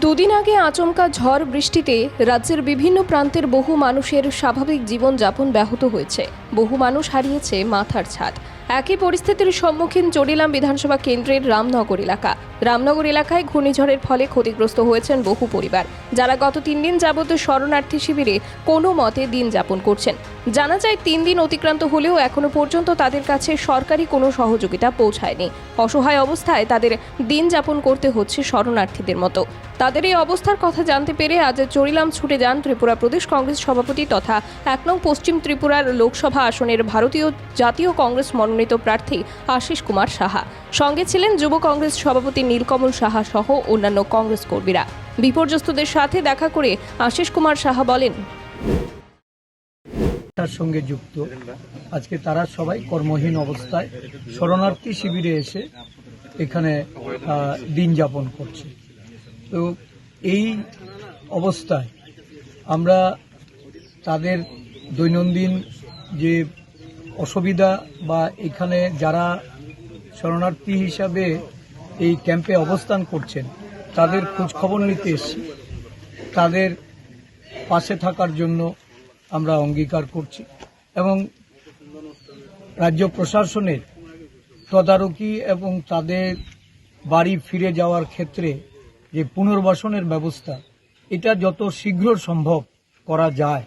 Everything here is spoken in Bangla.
দুদিন আগে আচমকা ঝড় বৃষ্টিতে রাজ্যের বিভিন্ন প্রান্তের বহু মানুষের স্বাভাবিক জীবনযাপন ব্যাহত হয়েছে। বহু মানুষ হারিয়েছে মাথার ছাদ। একই পরিস্থিতির সম্মুখীন চড়িলাম বিধানসভা কেন্দ্রের রামনগর এলাকা। রামনগর এলাকায় ঘূর্ণিঝড়ের ফলে ক্ষতিগ্রস্ত হয়েছেন বহু পরিবার। যারা গত তিন দিন যাবত শরণার্থী শিবিরে কোনো মতে দিন যাপন করছেন। জানা যায়, তিন দিন অতিক্রান্ত হলেও এখনও পর্যন্ত তাদের কাছে সরকারি কোনো সহযোগিতা পৌঁছায়নি। অসহায় অবস্থায় তাদের দিন যাপন করতে হচ্ছে শরণার্থীদের মতো। তাদের এই অবস্থার কথা জানতে পেরে আজ চড়িলাম ছুটে যান ত্রিপুরা প্রদেশ কংগ্রেস সভাপতি তথা এক নং পশ্চিম ত্রিপুরার লোকসভা আসনের ভারতীয় জাতীয় কংগ্রেস মনোনীত প্রার্থী আশিস কুমার সাহা। সঙ্গে ছিলেন যুব কংগ্রেস সভাপতি নীলকমল সাহা সহ অন্যান্য কংগ্রেস কর্মীরা। বিপর্যস্তদের সাথে দেখা করে আশিস কুমার সাহা বলেন, তার সঙ্গে যুক্ত। আজকে তারা সবাই কর্মহীন অবস্থায় শরণার্থী শিবিরে এসে এখানে দিন যাপন করছে। তো এই অবস্থায় আমরা তাদের দৈনন্দিন যে অসুবিধা বা এখানে যারা শরণার্থী হিসাবে এই ক্যাম্পে অবস্থান করছেন, তাদের খোঁজ খবর নিতে এসেছি। তাদের পাশে থাকার জন্য আমরা অঙ্গীকার করছি এবং রাজ্য প্রশাসনের তদারকি এবং তাদের বাড়ি ফিরে যাওয়ার ক্ষেত্রে যে পুনর্বাসনের ব্যবস্থা, এটা যত শীঘ্র সম্ভব করা যায়।